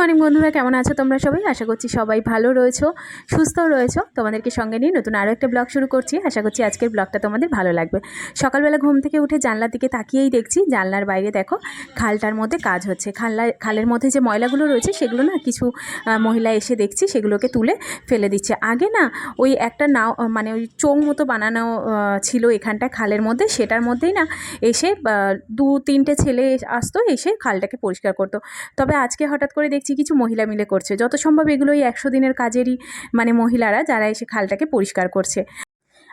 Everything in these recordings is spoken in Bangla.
মর্নিং বন্ধুরা, কেমন আছো তোমরা সবাই? আশা করছি সবাই ভালো রয়েছো, সুস্থও রয়েছো। তোমাদেরকে সঙ্গে নিয়ে নতুন আরও একটা ব্লগ শুরু করছি। আশা করছি আজকের ব্লগটা তোমাদের ভালো লাগবে। সকালবেলা ঘুম থেকে উঠে জানলার দিকে তাকিয়েই দেখছি, জানলার বাইরে দেখো, খালটার মধ্যে কাজ হচ্ছে। খাল্লা, খালের মধ্যে যে ময়লাগুলো রয়েছে, সেগুলো না কিছু মহিলা এসে দেখছি, সেগুলোকে তুলে ফেলে দিচ্ছে। আগে না ওই একটা নাও মানে ওই চোং মতো বানানো ছিল এখানটা খালের মধ্যে। সেটার মধ্যেই না এসে দু তিনটে ছেলে আসতো, এসে খালটাকে পরিষ্কার করতো। তবে আজকে হঠাৎ করে দেখছি কিছু মহিলা মিলে করছে। যত সম্ভব এগুলোই একশো দিনের কাজেরই মানে মহিলারা যারা এসে খালটাকে পরিষ্কার করছে।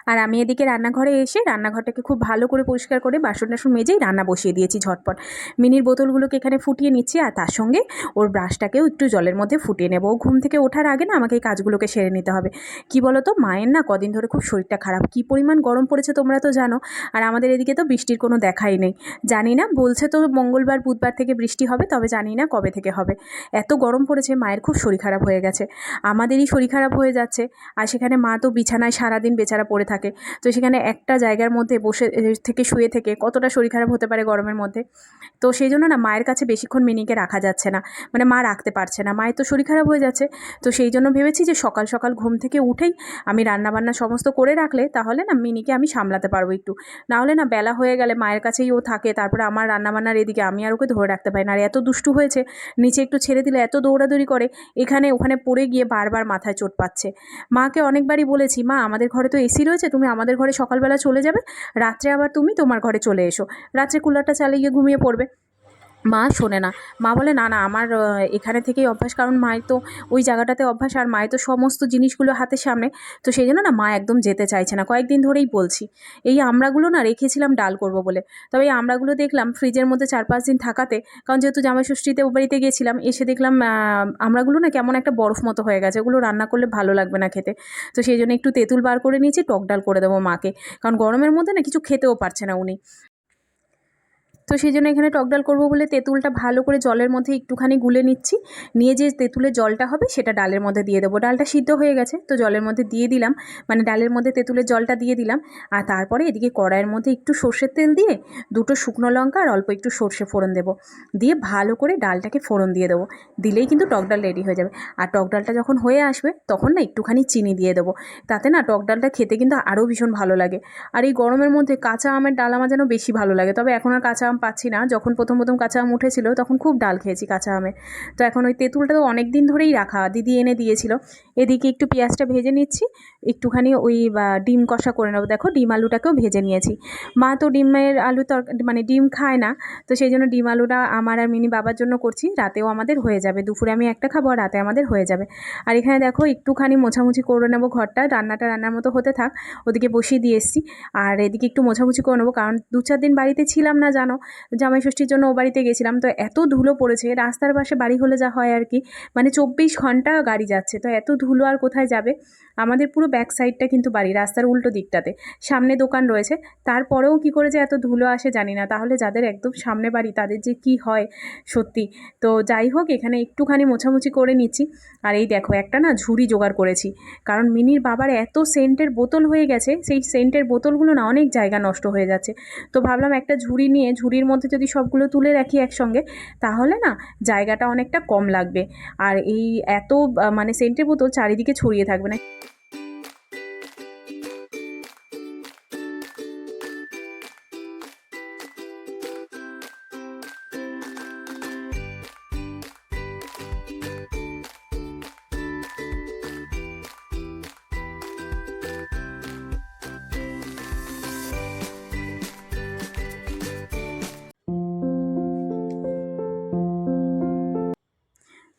আর আমি এদিকে রান্নাঘরে এসে রান্নাঘরটাকে খুব ভালো করে পরিষ্কার করে বাসন টাসন মেজেই রান্না বসিয়ে দিয়েছি ঝটপট। মিনির বোতলগুলোকে এখানে ফুটিয়ে নিচ্ছি আর তার সঙ্গে ওর ব্রাশটাকেও একটু জলের মধ্যে ফুটিয়ে নেব। ঘুম থেকে ওঠার আগে না আমাকে এই কাজগুলোকে সেরে নিতে হবে। কি বলো তো মায়ের না কদিন ধরে খুব শরীরটা খারাপ। কি পরিমাণ গরম পড়েছে তোমরা তো জানো। আর আমাদের এদিকে তো বৃষ্টির কোনো দেখাই নেই। জানি না, বলছে তো মঙ্গলবার, বুধবার থেকে বৃষ্টি হবে, তবে জানি না কবে থেকে হবে। এত গরম পড়েছে, মায়ের খুব শরীর খারাপ হয়ে গেছে। আমাদেরই শরীর খারাপ হয়ে যাচ্ছে। আর সেখানে মা তো বিছানায় সারাদিন বেচারা পড়ে থাকে। তো সেখানে একটা জায়গার মধ্যে বসে থেকে শুয়ে থেকে কতটা শরীর খারাপ হতে পারে গরমের মধ্যে? তো সেই জন্য না মায়ের কাছে বেশিক্ষণ মিনিকে রাখা যাচ্ছে না। মানে মা রাখতে পারছে না। মায়ের তো শরীর খারাপ হয়ে যাচ্ছে। তো সেই জন্য ভেবেছি যে সকাল সকাল ঘুম থেকে উঠেই আমি রান্নাবান্না সমস্ত করে রাখলে তাহলে না মিনিকে আমি সামলাতে পারব একটু। নাহলে না বেলা হয়ে গেলে মায়ের কাছেই ও থাকে, তারপরে আমার রান্নাবান্নার এদিকে আমি আর ওকে ধরে রাখতে পারি না। আর এত দুষ্টু হয়েছে, নিচে একটু ছেড়ে দিলে এত দৌড়াদৌড়ি করে, এখানে ওখানে পড়ে গিয়ে বারবার মাথায় চোট পাচ্ছে। মাকে অনেকবারই বলেছি, মা, আমাদের ঘরে তো এসি রয়েছে তুমি আমাদের ঘরে সকালবেলা চলে যাবে, রাত্রে আবার তুমি তোমার ঘরে চলে এসো। রাত্রে কুলারটা চালিয়ে গিয়ে ঘুমিয়ে পড়বে। মা শোনে না। মা বলে না না আমার এখানে থেকেই অভ্যাস কারণ মায়ের তো ওই জায়গাটাতে অভ্যাস আর মায়ের তো সমস্ত জিনিসগুলো হাতের সামনে। তো সেই জন্য না মা একদম যেতে চাইছে না। কয়েকদিন ধরেই বলছি এই আমড়াগুলো না রেখেছিলাম ডাল করব বলে। তবে এই আমড়াগুলো দেখলাম ফ্রিজের মধ্যে চার পাঁচ দিন থাকাতে কারণ যেহেতু জামাই ষষ্ঠীতে ও বাড়িতে গেছিলাম এসে দেখলাম আহ, আমড়াগুলো না কেমন একটা বরফ মতো হয়ে গেছে। ওগুলো রান্না করলে ভালো লাগবে না খেতে। তো সেই জন্য একটু তেঁতুল বার করে নিয়েছি টক ডাল করে দেবো মাকে। কারণ গরমের মধ্যে না কিছু খেতেও পারছে না উনি। তো সেই জন্য এখানে টক ডাল করব বলে তেঁতুলটা ভালো করে জলের মধ্যে একটুখানি গুলে নিচ্ছি। নিয়ে যে তেঁতুলের জলটা হবে সেটা ডালের মধ্যে দিয়ে দেবো। ডালটা সিদ্ধ হয়ে গেছে, তো জলের মধ্যে দিয়ে দিলাম। মানে ডালের মধ্যে তেঁতুলের জলটা দিয়ে দিলাম। আর তারপরে এদিকে কড়াইয়ের মধ্যে একটু সর্ষের তেল দিয়ে দুটো শুকনো লঙ্কা আর অল্প একটু সর্ষে ফোড়ন দেবো। দিয়ে ভালো করে ডালটাকে ফোড়ন দিয়ে দেবো। দিলেই কিন্তু টক ডাল রেডি হয়ে যাবে। আর টক ডালটা যখন হয়ে আসবে তখন না একটুখানি চিনি দিয়ে দেবো। তাতে না টক ডালটা খেতে কিন্তু আরও ভীষণ ভালো লাগে। আর এই গরমের মধ্যে কাঁচা আমের ডাল আমার যেন বেশি ভালো লাগে। তবে এখন আর কাঁচা আম পাচ্ছি না। যখন প্রথম প্রথম কাঁচা আম উঠেছিল, তখন খুব ডাল খেয়েছি কাঁচা আমের তো এখন ওই তেঁতুলটা তো অনেক দিন ধরেই রাখা, দিদি এনে দিয়েছিল। এদিকে একটু পেঁয়াজটা ভেজে নিচ্ছি, একটুখানি ওই ডিম কষা করে নেব। দেখো, ডিম আলুটাকেও ভেজে নিয়েছি। মা তো ডিমের আলু তর মানে ডিম খায় না, তো সেই জন্য ডিম আলুটা আমার আর মিনি বাবার জন্য করছি। রাতেও আমাদের হয়ে যাবে। দুপুরে আমি একটা খাব আর রাতে আমাদের হয়ে যাবে। আর এখানে দেখো, একটুখানি মোছামুছি করে নেব ঘরটা। রান্নাটা রান্নার মতো হতে থাক, ওদিকে বসিয়ে দিয়ে এসছি। আর এদিকে একটু মোছামুছি করে নেব, কারণ দু চার দিন বাড়িতে ছিলাম না, জানো? জামাই ষষ্ঠীর জন্য ও বাড়িতে গেছিলাম। তো এত ধুলো পড়েছে, রাস্তার পাশে বাড়ি হলে যা হয় আর কি। মানে চব্বিশ ঘণ্টা গাড়ি যাচ্ছে, তো এত ধুলো আর কোথায় যাবে? আমাদের পুরো ব্যাক সাইডটা কিন্তু বাড়ি, রাস্তার উল্টো দিকটাতে। সামনে দোকান রয়েছে, তারপরেও কি করে যে এত ধুলো আসে জানি না। তাহলে যাদের একদম সামনে বাড়ি, তাদের যে কি হয় সত্যি। তো যাই হোক, এখানে একটুখানি মোছামুছি করে নিচ্ছি। আর এই দেখো, একটা না ঝুড়ি জোগাড় করেছি। কারণ মিনির বাবার এত সেন্টের বোতল হয়ে গেছে, সেই সেন্টের বোতলগুলো না অনেক জায়গা নষ্ট হয়ে যাচ্ছে। তো ভাবলাম একটা ঝুড়ি নিয়ে ঝুড়ির মধ্যে যদি সবগুলো তুলে রাখি একসঙ্গে, তাহলে না জায়গাটা অনেকটা কম লাগবে। আর এই এত মানে সেন্টের বোতল চারিদিকে ছড়িয়ে থাকবে না।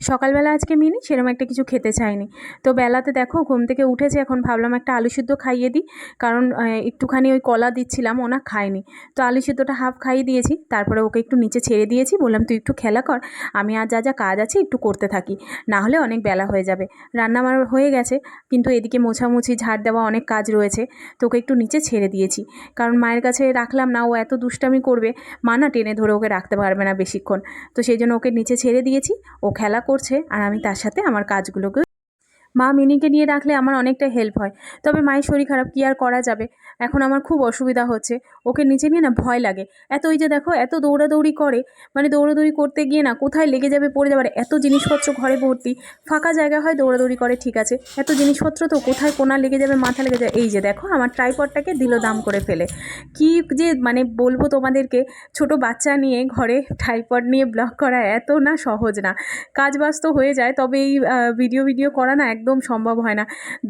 সকালবেলা আজকে মিনি সেরকম একটা কিছু খেতে চায়নি। তো বেলাতে দেখো ঘুম থেকে উঠেছে, এখন ভাবলাম একটা আলু সিদ্ধ খাইয়ে দিই। কারণ একটুখানি ওই কলা দিচ্ছিলাম, ওনা খায়নি। তো আলু সিদ্ধটা হাফ খাইয়ে দিয়েছি, তারপরে ওকে একটু নিচে ছেড়ে দিয়েছি, বললাম, তুই একটু খেলা কর, আমি আর যা যা কাজ আছে একটু করতে থাকি না হলে অনেক বেলা হয়ে যাবে। রান্না আমার হয়ে গেছে, কিন্তু এদিকে মোছামুছি, ঝাড় দেওয়া অনেক কাজ রয়েছে, তো ওকে একটু নিচে ছেড়ে দিয়েছি। কারণ মায়ের কাছে রাখলাম না, ও এত দুষ্টামি করবে, মা না টেনে ধরে ওকে রাখতে পারবে না বেশিক্ষণ। তো সেই জন্য ওকে নিচে ছেড়ে দিয়েছি, ও খেলা করছে আর আমি তার সাথে আমার কাজগুলোকে মা মিনিকে নিয়ে রাখলে আমার অনেকটা হেল্প হয়। তবে মায়ের শরীর খারাপ কী আর করা যাবে? এখন আমার খুব অসুবিধা হচ্ছে। ওকে নিচে নিয়ে না ভয় লাগে। এত ওই যে দেখো, এত দৌড়াদৌড়ি করে মানে দৌড়াদৌড়ি করতে গিয়ে না কোথায় লেগে যাবে, পড়ে যাবে এত জিনিসপত্র ঘরে ভর্তি। ফাঁকা জায়গা হয় দৌড়াদৌড়ি করে, ঠিক আছে। এত জিনিসপত্র তো কোথায়, কোনা লেগে যাবে, মাথা লেগে যাবে, এই যে দেখো, আমার ট্রাইপডটাকে দিল দাম করে ফেলে। কি যে মানে বলব তোমাদেরকে, ছোট বাচ্চা নিয়ে ঘরে ট্রাইপড নিয়ে ব্লগ করা এত না সহজ না। কাজ বাজ তো হয়ে যায়, তবে এই ভিডিও ভিডিও করা না একদম সম্ভব হয় না।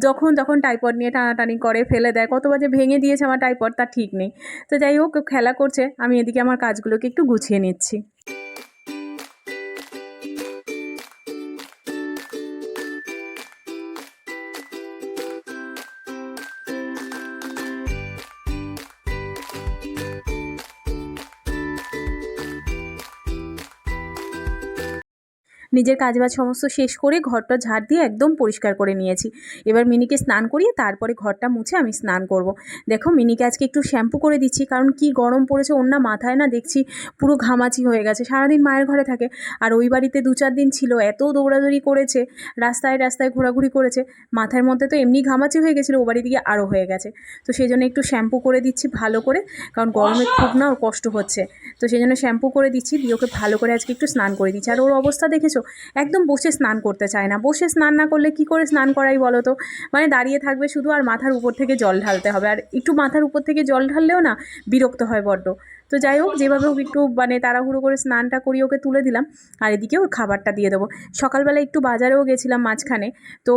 যখন যখন টাইপড নিয়ে টানাটানি করে, ফেলে দেয় কতবার যে ভেঙে দিয়েছে আমার টাইপড তা ঠিক নেই। তো যাই হোক, খেলা করছে, আমি এদিকে আমার কাজগুলোকে একটু গুছিয়ে নিচ্ছি। নিজের কাজবাজ সমস্ত শেষ করে ঘরটা ঝাড় দিয়ে একদম পরিষ্কার করে নিয়েছি। এবার মিনিকে স্নান করিয়ে তারপরে ঘরটা মুছে আমি স্নান করব। দেখো, মিনিকে আজকে একটু শ্যাম্পু করে দিচ্ছি, কারণ কি গরম পড়েছে, ওর না মাথায় না দেখছি পুরো ঘামাচি হয়ে গেছে। সারাদিন মায়ের ঘরে থাকে, আর ওই বাড়িতে দু চার দিন ছিল, এত দৌড়াদৌড়ি করেছে, রাস্তায় রাস্তায় ঘোরাঘুরি করেছে, মাথার মধ্যে তো এমনি ঘামাচি হয়ে গেছিল, ও বাড়ি দিকে আরও হয়ে গেছে। তো সেই জন্য একটু শ্যাম্পু করে দিচ্ছি ভালো করে, কারণ গরমে খুব না ওর কষ্ট হচ্ছে। তো সেই জন্য শ্যাম্পু করে দিচ্ছি, দিয়ে ওকে ভালো করে আজকে একটু স্নান করে দিচ্ছি। আর ওর অবস্থা দেখেছ? একদম বসে স্নান করতে চায় না। বসে স্নান না করলে কি করে স্নান করাই বলো তো? মানে দাঁড়িয়ে থাকবে শুধু আর মাথার উপর থেকে জল ঢালতে হবে। আর একটু মাথার উপর থেকে জল ঢাললেও না বিরক্ত হয় বড্ড। তো যাই হোক, যেভাবে হোক একটু মানে তাড়াহুড়ো করে স্নানটা করিয়ে ওকে তুলে দিলাম। আর এদিকে ওর খাবারটা দিয়ে দেবো। সকালবেলা একটু বাজারেও গেছিলাম মাঝখানে। তো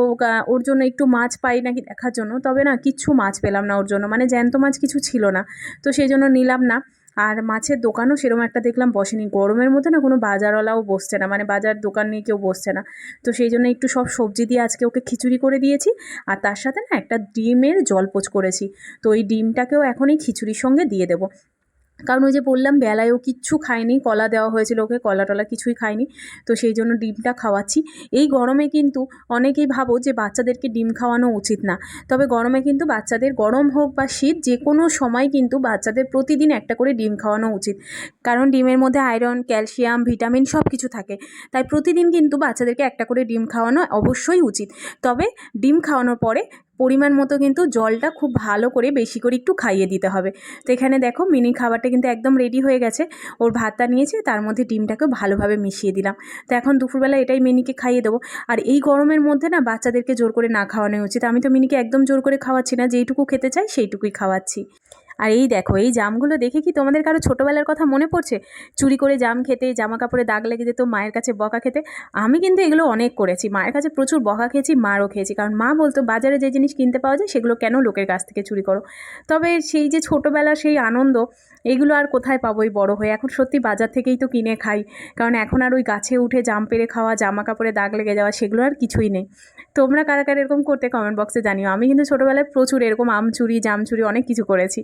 ওর জন্য একটু মাছ পাই নাকি দেখার জন্য। তবে না, কিচ্ছু মাছ পেলাম না ওর জন্য। মানে জ্যান্ত মাছ কিছু ছিল না। তো সেই জন্য নিলাম না। আর মাছের দোকানও সেরকম একটা দেখলাম বসেনি। গরমের মধ্যে না কোনো বাজারওয়ালাও বসছে না মানে বাজার দোকান নিয়ে কেউ বসছে না। তো সেই জন্য একটু সব সবজি দিয়ে আজকে ওকে খিচুড়ি করে দিয়েছি আর তার সাথে না একটা ডিমের জলপোচ করেছি। তো ওই ডিমটাকেও এখন এই খিচুড়ির সঙ্গে দিয়ে দেবো। কারণ ওই যে বললাম বেলায় ও কিচ্ছু খায়নি কলা দেওয়া হয়েছিল ওকে, কলা টলা কিছুই খায়নি তো সেই জন্য ডিমটা খাওয়াচ্ছি। এই গরমে কিন্তু অনেকেই ভাবো যে বাচ্চাদেরকে ডিম খাওয়ানো উচিত না, তবে গরমে কিন্তু বাচ্চাদের গরম হোক বা শীত, যে কোনো সময় কিন্তু বাচ্চাদের প্রতিদিন একটা করে ডিম খাওয়ানো উচিত। কারণ ডিমের মধ্যে আয়রন, ক্যালসিয়াম, ভিটামিন সব কিছু থাকে, তাই প্রতিদিন কিন্তু বাচ্চাদেরকে একটা করে ডিম খাওয়ানো অবশ্যই উচিত। তবে ডিম খাওয়ানোর পরে পরিমাণ মতো কিন্তু জলটা খুব ভালো করে বেশি করে একটু খাইয়ে দিতে হবে। তো এখানে দেখো মিনি খাবারটা কিন্তু একদম রেডি হয়ে গেছে। ওর ভাতটা নিয়েছে, তার মধ্যে ডিমটাকে ভালোভাবে মিশিয়ে দিলাম। তো এখন দুপুরবেলা এটাই মিনিকে খাইয়ে দেবো। আর এই গরমের মধ্যে না বাচ্চাদেরকে জোর করে না খাওয়ানো উচিত। আমি তো মিনিকে একদম জোর করে খাওয়াচ্ছি না, যেইটুকু খেতে চাই সেইটুকুই খাওয়াচ্ছি। আর এই দেখো, এই জামগুলো দেখে কি তোমাদের কারও ছোটোবেলার কথা মনে পড়ছে? চুরি করে জাম খেতে জামা কাপড়ে দাগ লেগে যেত মায়ের কাছে বকা খেতে। আমি কিন্তু এগুলো অনেক করেছি। মায়ের কাছে প্রচুর বকা খেয়েছি, মারও খেয়েছি। কারণ মা বলতো, বাজারে যে জিনিস কিনতে পাওয়া যায়, সেগুলো কেন লোকের কাছ থেকে চুরি করো? তবে সেই যে ছোটোবেলার সেই আনন্দ, এগুলো আর কোথায় পাবো এই বড়ো হয়ে? এখন সত্যি বাজার থেকেই তো কিনে খাই। কারণ এখন আর ওই গাছে উঠে জাম পেরে খাওয়া জামা কাপড়ে দাগ লেগে যাওয়া, সেগুলো আর কিছুই নেই। তোমরা কারা কারা এরকম করতে কমেন্ট বক্সে জানিও। আমি কিন্তু ছোটোবেলায় প্রচুর এরকম আম চুরি, জাম চুরি অনেক কিছু করেছি।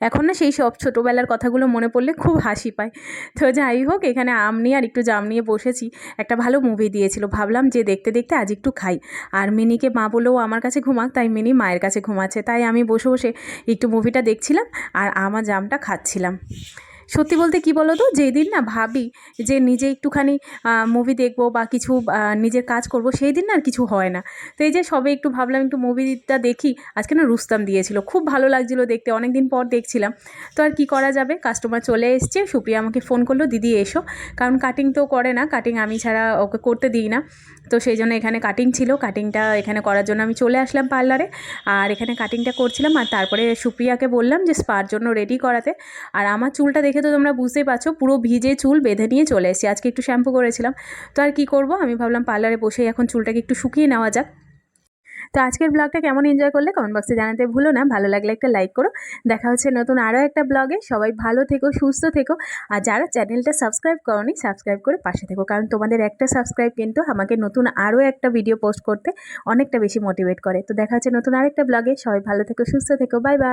এখন না সেই সব ছোটোবেলার কথাগুলো মনে পড়লে খুব হাসি পায়। তো যাই হোক, এখানে আম নিয়ে আর একটু জাম নিয়ে বসেছি। একটা ভালো মুভি দিয়েছিল, ভাবলাম যে দেখতে দেখতে আজ একটু খাই। আর মিনিকে মা বলেও আমার কাছে ঘুমাক, তাই মিনি মায়ের কাছে ঘুমাচ্ছে। তাই আমি বসে বসে একটু মুভিটা দেখছিলাম আর আমার জামটা খাচ্ছিলাম। সত্যি বলতে কি বলো তো যেদিন না ভাবি যে নিজে একটুখানি মুভি দেখব বা কিছু নিজের কাজ করব সেই দিন না আর কিছু হয় না। তো এই যে সবে একটু ভাবলাম একটু মুভিটা দেখি, আজকে না রুস্তাম দিয়েছিল। খুব ভালো লাগছিল দেখতে অনেক দিন পর দেখছিলাম। তো আর কি করা যাবে? কাস্টমার চলে এসছে, সুপ্রিয়া আমাকে ফোন করল, দিদি, এসো। কারণ কাটিং তো করে না কাটিং আমি ছাড়া ওকে করতে দিই না। তো সেই জন্য এখানে কাটিং ছিল কাটিংটা এখানে করার জন্য আমি চলে আসলাম পার্লারে আর এখানে কাটিংটা করছিলাম, আর তারপরে সুপ্রিয়াকে বললাম যে স্পার জন্য রেডি করাতে। আর আমার চুলটা দেখে তো তোমরা বুঝতেই পারছ, পুরো ভিজে চুল বেঁধে নিয়ে চলে এসেছি। আজকে একটু শ্যাম্পু করেছিলাম। তো আর কি করব? আমি ভাবলাম পার্লারে বসেই এখন চুলটাকে একটু শুকিয়ে নেওয়া যাক। তো আজকের ব্লগটা কেমন এনজয় করলে কমেন্ট বক্সে জানাতে ভুলো না। ভালো লাগলে একটা লাইক করো। দেখা হচ্ছে নতুন আরও একটা ব্লগে। সবাই ভালো থেকো, সুস্থ থেকো। আর যারা চ্যানেলটা সাবস্ক্রাইব করনি সাবস্ক্রাইব করে পাশে থেকো। কারণ তোমাদের একটা সাবস্ক্রাইব কিন্তু আমাকে নতুন আরও একটা ভিডিও পোস্ট করতে অনেকটা বেশি মোটিভেট করে। তো দেখা হচ্ছে নতুন আরেকটা ব্লগে। সবাই ভালো থেকো, সুস্থ থেকো। Bye bye